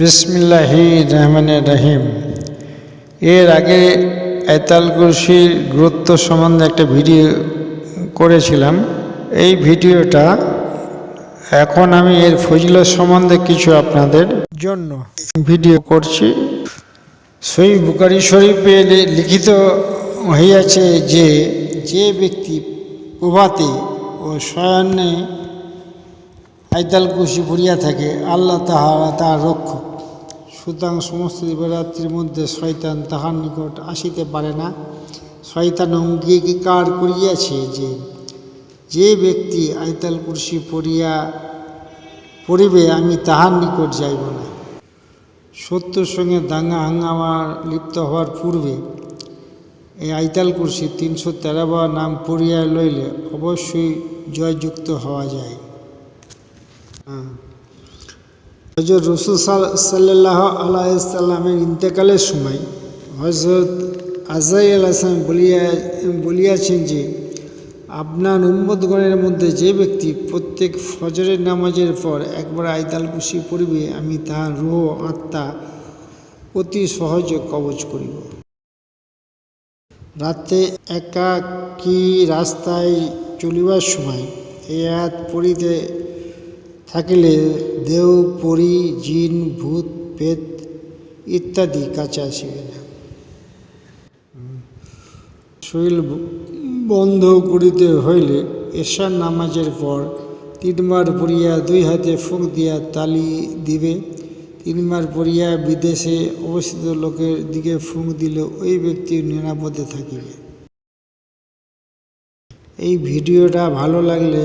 বিসমিল্লাহি রহমান রহিম। এর আগে আয়তাল কুরসির গুরুত্ব সম্বন্ধে একটা ভিডিও করেছিলাম। এই ভিডিওটা এখন আমি এর ফজিলত সম্বন্ধে কিছু আপনাদের জন্য ভিডিও করছি। সই বুকারি শরীফে লিখিত হইয়াছে যে যে ব্যক্তি প্রভাতে ও শয়নে আইতাল কুশি পড়িয়া থাকে, আল্লাহ তাহারা তাহার রক্ষক। সুতরাং সমস্ত দিবরাত্রির মধ্যে শয়তান তাহার নিকট আসিতে পারে না। শয়তান অঙ্গীকার করিয়াছে যে যে ব্যক্তি আইতাল কুরসি পড়িয়া পড়িবে, আমি তাহার নিকট যাইব না। সত্যর সঙ্গে দাঙ্গা হাঙ্গামা লিপ্ত হওয়ার পূর্বে এই আইতাল কুরসি তিনশো তেরো বার নাম পড়িয়া লইলে অবশ্যই জয়যুক্ত হওয়া যায়। হজরত রসুল সাল্লাহ আলাইসাল্লামের ইন্তেকালের সময় হজরত আজাই আলাইসালাম বলিয়া, বলিয়াছেন যে, আপনার উম্মতগণের মধ্যে যে ব্যক্তি প্রত্যেক ফজরের নামাজের পর একবার আয়তাল কুশি পড়িবে, আমি তাহার রুহ আত্মা অতি সহজে কবচ করিব। রাতে একাকী রাস্তায় চলিবার সময় এই আয়াত পড়িতে থাকিলে দেও পরি জিন, ভূত, পেত ইত্যাদি কাছে আসিবে না শরীর বন্ধ করিতে হইলে এশার নামাজের পর তিনবার পড়িয়া দুই হাতে ফুঁক দিয়া তালি দিবে, তিনবার পড়িয়া বিদেশে অবস্থিত লোকের দিকে ফুঁক দিলে ওই ব্যক্তি নিরাপদে থাকিবে। এই ভিডিওটা ভালো লাগলে